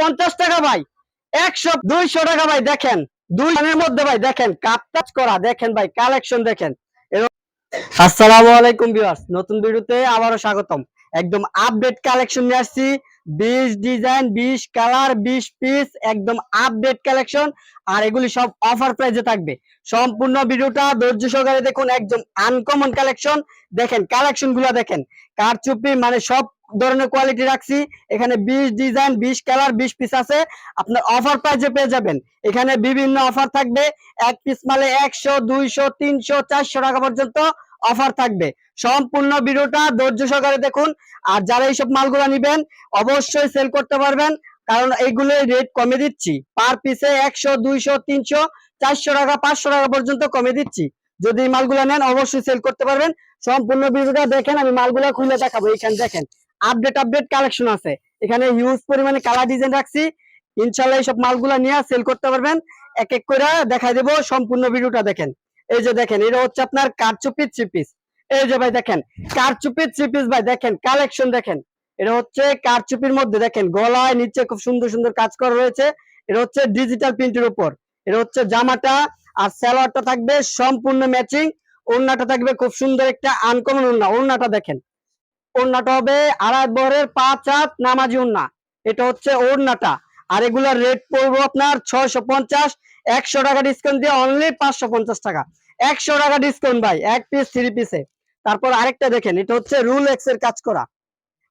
পঞ্চাশ টাকা ভাই। একশো দুইশো টাকা ভাই, দেখেন। মধ্যে ভাই, দেখেন করা, দেখেন ভাই, কালেকশন দেখেন। আপডেট কালেকশন আর এগুলি সব অফার প্রাইজে থাকবে। সম্পূর্ণ ভিডিওটা ধৈর্য সহকারে দেখুন, একদম আনকমন কালেকশন দেখেন কালেকশনগুলা দেখেন। কারচুপি মানে সব ধরনের কোয়ালিটি রাখছি। এখানে বিশ ডিজাইন বিশ কালার বিশ পিস আছে। আপনার অফার প্রাইজে পেয়ে যাবেন। এখানে বিভিন্ন অফার থাকবে। এক পিস মালে একশো, দুইশো, তিনশো, চারশো টাকা পর্যন্ত অফার থাকবে। সম্পূর্ণ ভিডিওটা ধৈর্য সহকারে দেখুন। আর যারা এইসব মালগুলো নিবেন, অবশ্যই সেল করতে পারবেন। কারণ এইগুলো রেট কমে দিচ্ছি। পার পিসে একশো, দুইশো, তিনশো, চারশো টাকা, পাঁচশো টাকা পর্যন্ত কমে দিচ্ছি। যদি মালগুলো নেন, অবশ্যই সেল করতে পারবেন। সম্পূর্ণ ভিডিওটা দেখেন, আমি মালগুলো খুলে দেখাবো। এখানে দেখেন। আপডেট আপডেট কালেকশন আছে। এখানে হিউজ পরিমাণে কালার ডিজাইন রাখছি। ইনশাল্লাহ এইসব মালগুলা নিয়ে সেল করতে পারবেন। এক এক করে দেখাই দেবো সম্পূর্ণ ভিডিওটা দেখেন। এই যে দেখেন, এটা হচ্ছে আপনার কারচুপির থ্রি পিস এই যে ভাই দেখেন কারচুপির থ্রি পিস ভাই দেখেন কালেকশন দেখেন। এটা হচ্ছে কারচুপির মধ্যে দেখেন, গলায় নিচে খুব সুন্দর সুন্দর কাজ করা রয়েছে। এটা হচ্ছে ডিজিটাল প্রিন্টের উপর। এটা হচ্ছে জামাটা আর স্যালোয়ারটা থাকবে সম্পূর্ণ ম্যাচিং ওড়নাটা থাকবে খুব সুন্দর একটা আনকমন ওড়না। ওড়নাটা দেখেন। ওড়নাটা হবে আড়াই বহরের পাঁচ হাত নামাজি ওড়না। এটা হচ্ছে ওড়নাটা। আর এগুলার রেট পড়ব আপনার ছয়শো পঞ্চাশ, একশো টাকা ডিসকাউন্ট দিয়ে অনলি পাঁচশো পঞ্চাশ টাকা। একশো টাকা ডিসকাউন্ট ভাই, এক পিস থ্রি পিসে তারপর আরেকটা দেখেন, এটা হচ্ছে রুল এক্সের কাজ করা।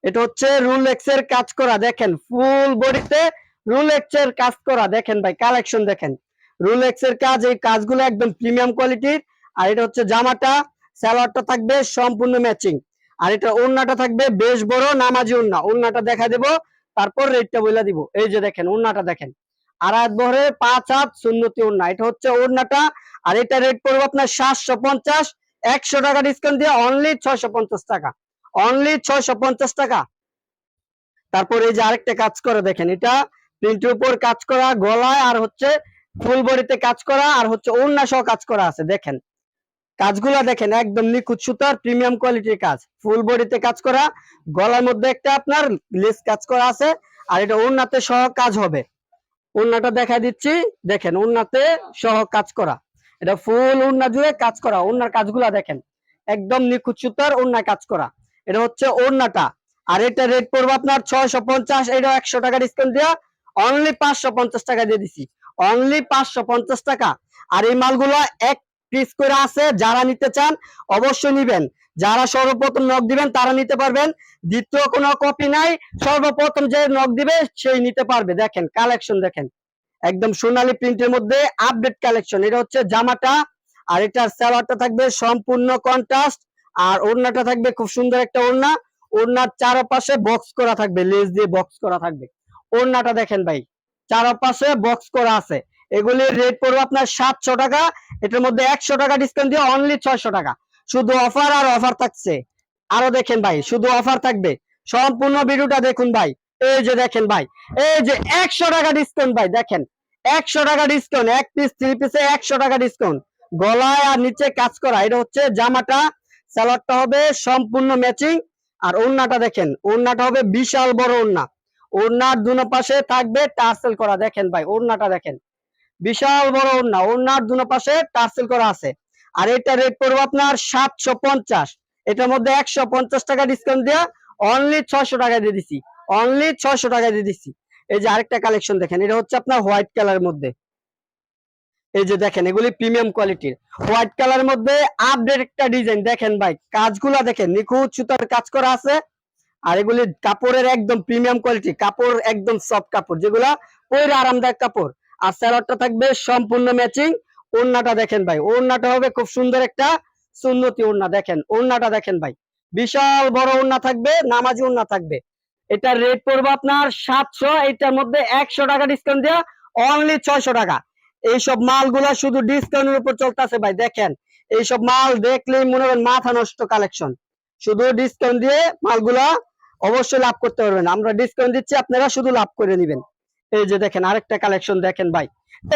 এটা হচ্ছে রুল এক্সের কাজ করা, দেখেন ফুল বডিতে রুল এক্সের কাজ করা। দেখেন ভাই কালেকশন দেখেন। রুল এক্সের কাজ, এই কাজগুলো একদম প্রিমিয়াম কোয়ালিটির আর এটা হচ্ছে জামাটা স্যালোয়ারটা থাকবে সম্পূর্ণ ম্যাচিং আর এটা ওড়নাটা থাকবে বেশ বড় নামাজি ওড়না ওড়নাটা দেখা দেবো, তারপর রেটটা বলে দিব। এই যে দেখেন ওড়নাটা দেখেন। আড়াই বহরে পাঁচ হাত সুন্নতি ওড়না এটা হচ্ছে ওড়নাটা আর এটা রেট পড়বে আপনার সাতশো পঞ্চাশ, একশো টাকা ডিসকাউন্ট দিয়ে অনলি ছয়শো পঞ্চাশ টাকা। অনলি ছয়শো পঞ্চাশ টাকা। তারপর এই যে আরেকটা কাজ করে দেখেন, এটা প্রিন্টের উপর কাজ করা, গলায়, আর হচ্ছে ফুল বডিতে কাজ করা, আর হচ্ছে ওড়না সহ কাজ করা আছে। দেখেন কাজগুলা দেখেন, একদম নিখুঁত সুতার প্রিমিয়াম কোয়ালিটির কাজ। ফুল বডিতে কাজ করা, গলার মধ্যে একটা আপনার লেস কাজ করা আছে, আর এটা ওড়নাতে সহ কাজ হবে। ওড়নাটা দেখা দিচ্ছি, দেখেন, ওড়নাতে সহ কাজ করা। এটা ফুল ওড়না জুড়ে কাজ করা, ওড়নার কাজগুলা দেখেন। একদম নিখুঁত সুতার ওড়না কাজ করা। এটা হচ্ছে ওড়নাটা। আর এটা রেট পড়বে আপনার ছয়শো পঞ্চাশ, এটা একশো টাকা ডিসকাউন্ট দেওয়া অনলি পাঁচশো পঞ্চাশ টাকা দিয়ে দিছি। অনলি পাঁচশো পঞ্চাশ টাকা। আর এই মালগুলো এক পিস করে আছে, যারা নিতে চান অবশ্যই নিবেন। যারা সর্বপ্রথম নখ দিবেন, তারা নিতে পারবেন। দ্বিতীয় কোনো কপি নাই, সর্বপ্রথম যে নখ দিবে, সেই নিতে পারবে। দেখেন কালেকশন দেখেন। একদম সোনালী প্রিন্টের মধ্যে আপডেট কালেকশন এটা হচ্ছে জামাটা, আর এটার স্যালোয়ারটা থাকবে সম্পূর্ণ কন্ট্রাস্ট আর ওড়নাটা থাকবে খুব সুন্দর একটা ওড়না। ওড়নার চারপাশে বক্স করা থাকবে লেজ দিয়ে বক্স করা থাকবে। ওড়নাটা দেখেন ভাই, চারপাশে বক্স করা আছে। এগুলির রেট পড়বে আপনার সাতশো টাকা। এটার মধ্যে একশো টাকা ডিসকাউন্ট দিয়ে অনলি ছয়শো টাকা। শুধু অফার আর অফার থাকছে। আরও দেখেন ভাই, শুধু অফার থাকবে। সম্পূর্ণ ভিডিওটা দেখুন ভাই। এই যে দেখেন ভাই, এই যে একশো টাকা ডিসকাউন্ট ভাই, দেখেন। একশো টাকা ডিসকাউন্ট এক পিস থ্রি পিসে একশো টাকা ডিসকাউন্ট গলায় আর নিচে কাজ করা, এটা হচ্ছে জামাটা। স্যালাডটা হবে সম্পূর্ণ ম্যাচিং আর ওড়নাটা দেখেন, ওড়নাটা হবে বিশাল বড় ওড়না। ওড়নার দুনো পাশে থাকবে টার্সেল করা, দেখেন ভাই, ওড়নাটা দেখেন। বিশাল বড় ওড়না, ওড়নার দুনো পাশে টার্সেল করা আছে। আর এটা রেট পড়বে আপনার সাতশো পঞ্চাশ। এটার মধ্যে একশো পঞ্চাশ টাকা ডিসকাউন্ট দেওয়া অনলি ছয়শো টাকা দিয়ে দিছি। অনলি ছয়শো টাকা দিয়ে দিছি। এই যে আরেকটা কালেকশন দেখেন, এটা হচ্ছে আপনার হোয়াইট কালার মধ্যে। এই যে দেখেন, এগুলি প্রিমিয়াম কোয়ালিটির হোয়াইট কালারের মধ্যে আপডেট একটা ডিজাইন দেখেন ভাই, কাজগুলা দেখেন, নিখুঁত সুতার কাজ করা আছে। আর এগুলি কাপড়ের একদম প্রিমিয়াম কোয়ালিটি কাপড় একদম সফট কাপড়, যেগুলা পরে আরামদায়ক কাপড়। আর স্যালোয়ারটা থাকবে সম্পূর্ণ ম্যাচিং ওড়নাটা দেখেন ভাই, ওড়নাটা হবে খুব সুন্দর একটা সুন্নতি ওড়না, দেখেন, ওড়নাটা দেখেন ভাই, বিশাল বড় ওড়না থাকবে, নামাজি ওড়না থাকবে। এটার রেট পড়বে আপনার সাতশো, এটার মধ্যে একশো টাকা ডিসকাউন্ট দেওয়া অনলি ছয়শো টাকা। এইসব মালগুলা শুধু ডিসকাউন্টের উপর চলতেছে ভাই, দেখেন, এইসব মাল দেখলেই মনে করেন মাথা নষ্ট কালেকশন শুধু ডিসকাউন্ট দিয়ে মালগুলা অবশ্যই লাভ করতে পারবেন। আমরা ডিসকাউন্ট দিচ্ছি, আপনারা শুধু লাভ করে নেবেন। এই যে দেখেন, আরেকটা কালেকশন দেখেন ভাই।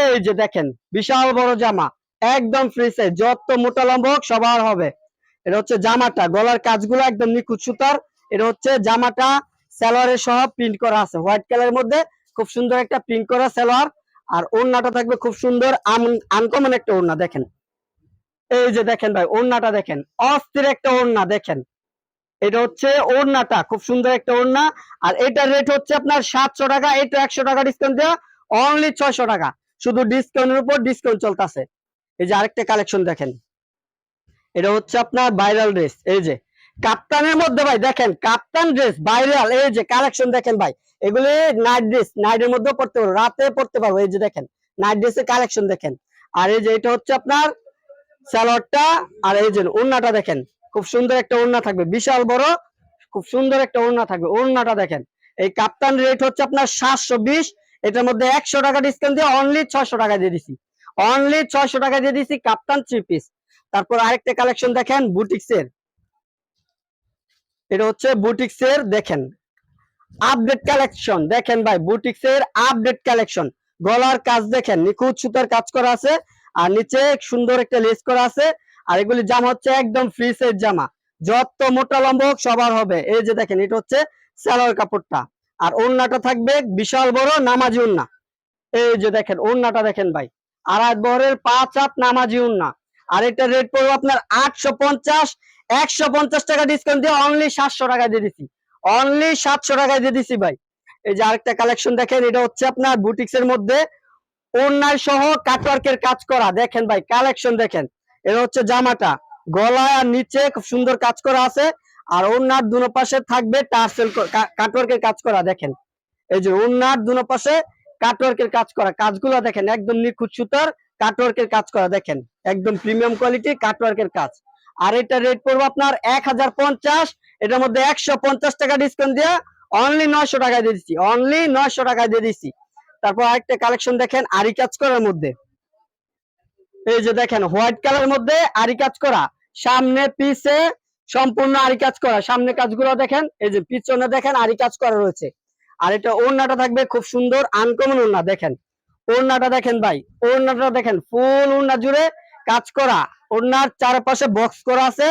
এই যে দেখেন, বিশাল বড় জামা, একদম ফ্রি সাইজ যত মোটা লম্বা হোক সবার হবে। এটা হচ্ছে জামাটা, গলার কাজগুলো একদম নিখুঁত সুতার। এটা হচ্ছে জামাটা সালোয়ারের সহ প্রিন্ট করা আছে। হোয়াইট কালারের মধ্যে খুব সুন্দর একটা প্রিন্ট করা সালোয়ার। আর ওড়নাটা থাকবে খুব সুন্দর আনকমন একটা ওড়না, দেখেন। এই যে দেখেন ভাই, ওড়নাটা দেখেন, অস্থির একটা ওড়না, দেখেন। এটা হচ্ছে ওড়নাটা, খুব সুন্দর একটা ওড়না। আর এটার রেট হচ্ছে আপনার সাতশো টাকা এটা একশো টাকা ডিসকাউন্ট দেওয়া অনলি ছয়শো টাকা। শুধু ডিসকাউন্টের উপর ডিসকাউন্ট চলতেছে। এই যে আরেকটা কালেকশন দেখেন। এটা হচ্ছে আপনার ভাইরাল ড্রেস এই যে। কাপ্তানের মধ্যে ভাই, দেখেন, কাপ্তান ড্রেস ভাইরাল এই যে কালেকশন দেখেন ভাই। এগুলি নাইট ড্রেস নাইটের মধ্যেও পড়তে পারব, রাতে পড়তে পারব, এই যে দেখেন নাইট ড্রেসের কালেকশন দেখেন। আর এই যে এটা হচ্ছে আপনার স্যালোয়ারটা আর এই যে ওড়নাটা দেখেন। খুব সুন্দর একটা ওড়না থাকবে। বিশাল বড়, খুব সুন্দর একটা ওড়না থাকবে। ওড়নাটা দেখেন, এই কাপ্তান রেট হচ্ছে আপনার সাতশো বিশ, এটার মধ্যে একশো টাকা ডিসকাউন্ট দিয়ে অনলি ছয়শো টাকা দিয়ে দিছি। অনলি ছয়শো টাকা দিয়ে দিছি কাপ্তান থ্রি পিস তারপর আরেকটা কালেকশন দেখেন বুটিক্স এর এটা হচ্ছে বুটিক্স এর দেখেন আপডেট কালেকশন দেখেন ভাই বুটিক্স এর আপডেট কালেকশন গলার কাজ দেখেন, নিখুঁত সুতার কাজ করা আছে, আর নিচে সুন্দর একটা লেস করা আছে। আর এগুলি জামা হচ্ছে একদম ফ্রি সাইজ জামা। যত মোটা লম্বা সবার হবে। এই যে দেখেন, এটা হচ্ছে সালোয়ার কাপড়টা। আর ওড়নাটা থাকবে বিশাল বড় নামাজি ওড়না। এই যে দেখেন, ওড়নাটা দেখেন ভাই। আড়াই বহরের পাঁচ হাত নামাজি ওড়না। আর এটা রেট পড়বে আপনার আটশো পঞ্চাশ, একশো পঞ্চাশ টাকা ডিসকাউন্ট দিয়ে অনলি সাতশো টাকা দিয়ে দিছি। অনলি সাতশো টাকায় দিয়ে দিছি ভাই। এই যে আরেকটা কালেকশন দেখেন, এটা হচ্ছে আপনার বুটিক্স এর মধ্যে ওড়নায় সহ কাটওয়ার্কের কাজ করা। দেখেন ভাই কালেকশন দেখেন। এটা হচ্ছে জামাটা। গলায় আর নিচে খুব সুন্দর কাজ করা আছে। আর ওড়নার দুনো পাশে থাকবে টার্সেল কাটওয়ার্কের কাজ করা, দেখেন। এই যে ওড়নার দুনো পাশে কাটওয়ার্কের কাজ করা। কাজগুলো দেখেন, একদম নিখুঁত সুতার কাটওয়ার্কের কাজ করা, দেখেন। একদম প্রিমিয়াম কোয়ালিটি কাটওয়ার্কের কাজ। আর এটা রেট পড়ব আপনার এক হাজার পঞ্চাশ। এটার মধ্যে একশো পঞ্চাশ টাকা ডিসকাউন্ট দিয়ে অনলি নয়শো টাকায় দিয়ে দিচ্ছি। অনলি নয়শো টাকায় দিয়ে দিচ্ছি। তারপর আরেকটা কালেকশন দেখেন আরি কাজ করার মধ্যে। এই যে দেখেন হোয়াইট কালার মধ্যে আরি কাজ করা, সামনে পিছে সম্পূর্ণ আরি কাজ করা। সামনে কাজগুলো দেখেন, এই যে পিছনে দেখেন আরি কাজ করা রয়েছে। আর এটা ওড়নাটা থাকবে খুব সুন্দর আনকমন ওড়না, দেখেন। ওড়নাটা দেখেন ভাই, ওড়নাটা দেখেন ফুল ওড়না জুড়ে কাজ করা। ওড়নার চারপাশে বক্স করা আছে,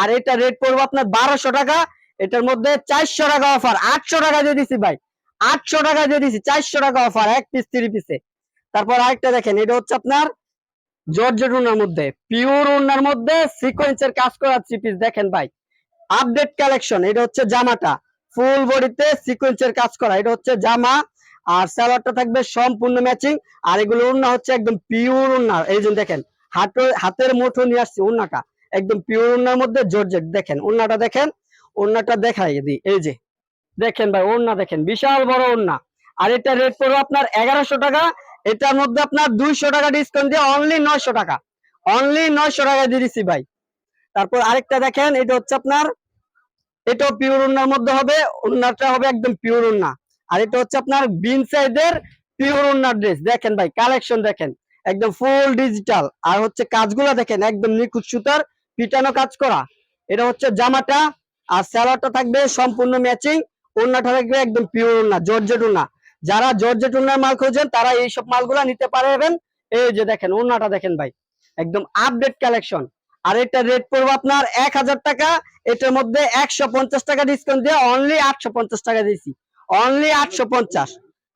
আর এটা রেট পড়বে আপনার বারোশো টাকা। এটার মধ্যে চারশো টাকা অফার আটশো টাকা দিয়ে দিছি ভাই। আটশো টাকা দিয়ে দিছি, চারশো টাকা অফার এক পিস থ্রি পিসে তারপর আরেকটা দেখেন, এটা হচ্ছে আপনার জর্জেট উন্নার মধ্যে পিওর উন্নার মধ্যে সিকোয়েন্সের কাজ পিস দেখেন ভাই। আপডেট কালেকশন এটা হচ্ছে জামাটা। ফুল বডিতে সিকোয়েন্সের কাজ করা, এটা হচ্ছে জামা। আর থাকবে সম্পূর্ণ ম্যাচিং আর এগুলো উন্না হচ্ছে একদম পিওর উন্না এই যে দেখেন হাতের হাতের মুঠো নিয়ে আসছি উন্নাটা একদম পিওর উন্নার মধ্যে জর্জেট দেখেন উন্নাটা দেখেন উন্নাটা দেখাই দিই। এই যে, দেখেন ভাই, ওড়না দেখেন, বিশাল বড় ওড়না। আর এটা রেট পড়বে আপনার এগারোশো টাকা। এটার মধ্যে আপনার দুইশো টাকা ডিসকাউন্ট দিয়ে অনলি নয়শো টাকা। অনলি নয়শো টাকা দিয়ে দিচ্ছি ভাই। তারপর আরেকটা দেখেন, এটা হচ্ছে আপনার এটাও পিওর উন্নার মধ্যে হবে ওড়নাটা হবে একদম পিওর ওড়না আর এটা হচ্ছে আপনার বিন সাইজের পিওর ওড়নার ড্রেস দেখেন ভাই কালেকশন দেখেন। একদম ফুল ডিজিটাল আর হচ্ছে কাজগুলো দেখেন, একদম নিখুঁত সুতার পিটানো কাজ করা। এটা হচ্ছে জামাটা, আর স্যালোয়ারটা থাকবে সম্পূর্ণ ম্যাচিং ওড়নাটা থাকবে একদম পিওর ওড়না জর্জেট ওড়না যারা জর্জেট ওড়নার মাল খোঁজেন তারা এইসব মালগুলা নিতে পারবেন। এই যে দেখেন, ওড়নাটা দেখেন ভাই। একদম আপডেট কালেকশন আর এটা রেট পড়বে আপনার এক হাজার টাকা। এটার মধ্যে একশো পঞ্চাশ টাকা ডিসকাউন্ট দিয়ে অনলি আটশো পঞ্চাশ টাকা দিয়েছি। অনলি আটশো পঞ্চাশ।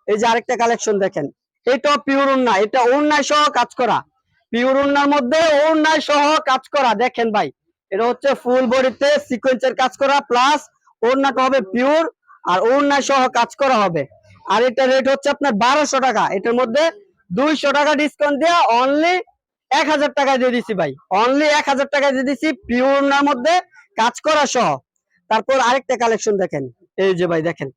এই যে আরেকটা কালেকশন দেখেন। এটা পিওর উন্না এটা ওড়নায় সহ কাজ করা। পিওর উন্নার মধ্যে ওড়নায় সহ কাজ করা। দেখেন ভাই, এটা হচ্ছে ফুল বডিতে সিকোয়েন্সের কাজ করা। প্লাস ওড়নাটা হবে পিওর আর ওড়নায় সহ কাজ করা হবে। আর এটা রেট হচ্ছে আপনার বারোশো টাকা। এটার মধ্যে দুইশো টাকা ডিসকাউন্ট দিয়ে অনলি এক হাজার টাকা দিয়ে দিছি ভাই। অনলি এক হাজার টাকা দিয়ে দিছি পিওর ওড়নার মধ্যে কাজ করা সহ। তারপর আরেকটা কালেকশন দেখেন। এই যে ভাই দেখেন।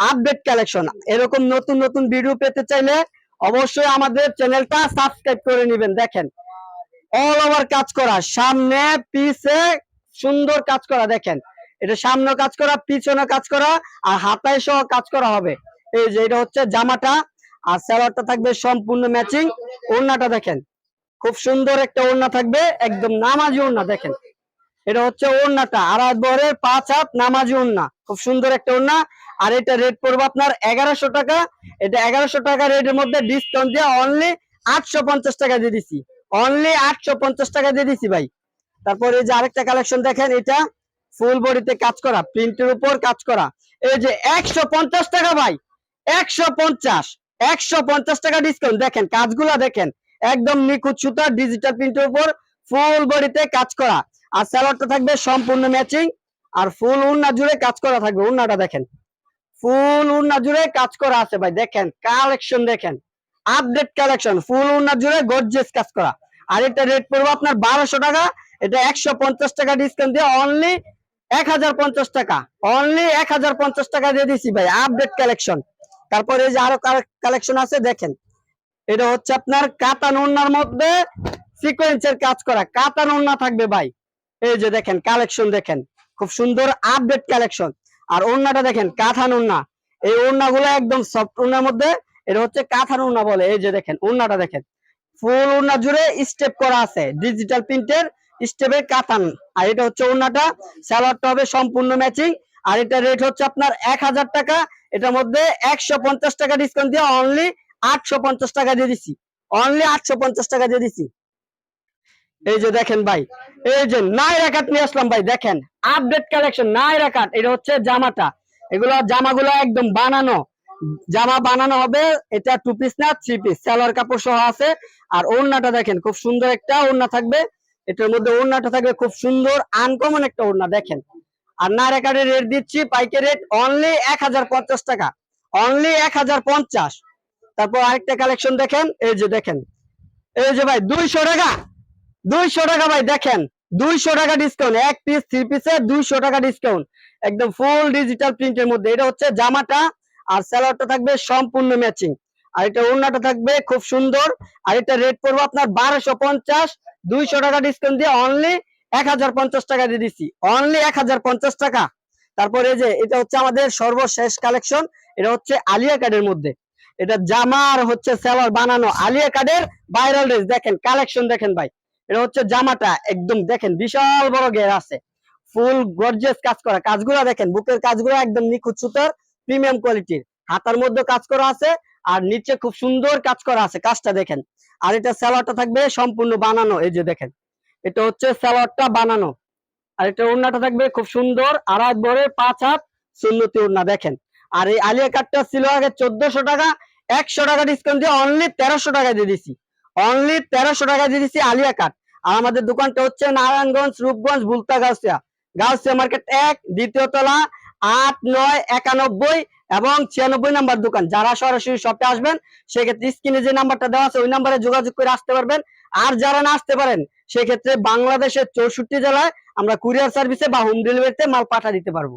আপডেট কালেকশন এরকম নতুন নতুন ভিডিও পেতে চাইলে অবশ্যই আমাদের চ্যানেলটা সাবস্ক্রাইব করে নেবেন। দেখেন অল ওভার কাজ করা। সামনে, পিছে সুন্দর কাজ করা। দেখেন, এটা সামনে কাজ করা পিছনে কাজ করা, আর হাতায় সহ কাজ করা হবে। এই যে এটা হচ্ছে জামাটা, আর স্যালোয়ারটা থাকবে সম্পূর্ণ ম্যাচিং ওড়নাটা দেখেন, খুব সুন্দর একটা ওড়না থাকবে, একদম নামাজি ওড়না, দেখেন। এটা হচ্ছে ওড়নাটা আড়াই বহরের পাঁচ হাত নামাজি ওড়না, খুব সুন্দর একটা ওড়না। আর এটা রেট পড়বে আপনার এগারোশো টাকা, এটা এগারোশো টাকা রেটের মধ্যে ডিসকাউন্ট দিয়ে অনলি আটশো পঞ্চাশ টাকা দিয়ে দিছি। অনলি আটশো পঞ্চাশ টাকা দিয়ে দিছি ভাই। তারপর এই যে আরেকটা কালেকশন দেখেন, এটা ফুল বডিতে কাজ করা প্রিন্টের উপর কাজ করা। এই যে একশো পঞ্চাশ টাকা ভাই একশো পঞ্চাশ একশো পঞ্চাশ টাকা ডিসকাউন্ট দেখেন, কাজগুলা দেখেন, একদম নিখুঁত সুতা ডিজিটাল প্রিন্টের উপর ফুল বডিতে কাজ করা। আর স্যালোয়ারটা থাকবে সম্পূর্ণ ম্যাচিং আর ফুল উন্না জুড়ে কাজ করা থাকবে। উন্নাটা দেখেন ফুল উন্না জুড়ে কাজ করা আছে ভাই। দেখেন কালেকশন দেখেন আপডেট কালেকশন ফুল উন্না জুড়ে গর্জিয়াস কাজ করা। আর এটা রেট পড়বে আপনার বারোশো টাকা, এটা একশো পঞ্চাশ টাকা ডিসকাউন্ট দিয়ে অনলি এক হাজার পঞ্চাশ টাকা অনলি এক হাজার পঞ্চাশ টাকা দিয়ে দিছি ভাই আপডেট কালেকশন তারপরে এই যে আরও কালেকশন আছে, দেখেন। এটা হচ্ছে আপনার কাতান উন্নার মধ্যে সিকোয়েন্সের কাজ করা। কাতান উন্না থাকবে ভাই। এই যে দেখেন কালেকশন দেখেন। খুব সুন্দর আপডেট কালেকশন আর ওন্নাটা দেখেন কাথান উন্না এই ওন্না গুলো একদম সফট উন্নার মধ্যে, এটা হচ্ছে কাথান উন্না বলে। এই যে দেখেন উন্নাটা দেখেন। ফুল উন্না জুড়ে স্টেপ করা আছে। ডিজিটাল প্রিন্টের স্টেপের কাতান আর এটা হচ্ছে উন্নাটা স্যালোয়ারটা হবে সম্পূর্ণ ম্যাচিং আর এটা রেট হচ্ছে আপনার এক হাজার টাকা। এটার মধ্যে একশো পঞ্চাশ টাকা ডিসকাউন্ট দিয়ে অনলি আটশো পঞ্চাশ টাকা দিয়ে দিছি। অনলি আটশো পঞ্চাশ টাকা দিয়ে দিছি। এই যে দেখেন ভাই, এই যে নাইরা কাট নিয়ে আসলাম ভাই, দেখেন আপডেট কালেকশন নাইরা কাট, এটা হচ্ছে জামাটা। এগুলো জামাগুলো একদম বানানো। জামা বানানো হবে, এটা টু পিস না থ্রি পিস সালোয়ার কাপড় সহ আছে। আর ওড়নাটা দেখেন, খুব সুন্দর একটা ওড়না থাকবে। এটার মধ্যে ওড়নাটা থাকবে, খুব সুন্দর আনকমন একটা ওড়না, দেখেন। আর নাইরা কাটের রেট দিচ্ছি পাইকে রেট অনলি এক হাজার পঞ্চাশ টাকা। অনলি এক হাজার পঞ্চাশ। তারপর আরেকটা কালেকশন দেখেন, এই যে দেখেন। এই যে ভাই, দুইশো টাকা। দুইশো টাকা ভাই, দেখেন। দুইশো টাকা ডিসকাউন্ট এক পিস থ্রি পিসে দুইশো টাকা ডিসকাউন্ট একদম ফুল ডিজিটাল প্রিন্টের মধ্যে। এটা হচ্ছে জামাটা আর স্যালোয়ারটা থাকবে সম্পূর্ণ ম্যাচিং আর এটা ওড়নাটা থাকবে খুব সুন্দর। আর এটা রেট পড়ব আপনার বারোশো পঞ্চাশ। দুইশো টাকা ডিসকাউন্ট দিয়ে অনলি এক হাজার পঞ্চাশ টাকা দিয়ে দিচ্ছি অনলি এক হাজার পঞ্চাশ টাকা। তারপরে যে, এটা হচ্ছে আমাদের সর্বশেষ কালেকশন এটা হচ্ছে আলিয়া কার্ডের মধ্যে। এটা জামা আর হচ্ছে সেলার বানানো আলিয়া কার্ডের ভাইরাল ড্রেস দেখেন কালেকশন দেখেন ভাই। এটা হচ্ছে জামাটা, একদম দেখেন, বিশাল বড় আছে। ফুল গর্জিয়াস কাজ করা। কাজগুলো দেখেন, বুকের কাজগুলো একদম নিখুঁত সুতার প্রিমিয়াম কোয়ালিটির হাতার মধ্যে কাজ করা আছে, আর নিচে খুব সুন্দর কাজ করা আছে, কাজটা দেখেন। আর এটা স্যালোয়ারটা থাকবে সম্পূর্ণ বানানো, এই যে দেখেন। এটা হচ্ছে স্যালোয়ারটা বানানো। আর এটা ওড়নাটা থাকবে খুব সুন্দর আড়াই বরের পাঁচ হাত সুন্নতি ওড়না, দেখেন। আর এই আলিয়া কাটটা ছিল আগে চোদ্দশো টাকা, একশো টাকা ডিসকাউন্ট দিয়ে অনলি তেরোশো টাকা দিয়ে দিছি। অনলি তেরোশো টাকা দিয়ে দিছি আলিয়া কাট আর আমাদের দোকানটা হচ্ছে নারায়ণগঞ্জ, রূপগঞ্জ, বুলতা গাউসিয়া। গাউসিয়া মার্কেট এক, দ্বিতীয় তলা, আট, নয়, একানব্বই এবং ছিয়ানব্বই নাম্বার দোকান। যারা সরাসরি শপে আসবেন, সেক্ষেত্রে স্ক্রিনে যে নাম্বারটা দেওয়া আছে, ওই নাম্বারে যোগাযোগ করে আসতে পারবেন। আর যারা না আসতে পারেন সেক্ষেত্রে বাংলাদেশের চৌষট্টি জেলায় আমরা কুরিয়ার সার্ভিসে বা হোম ডেলিভারিতে মাল পাঠা দিতে পারব।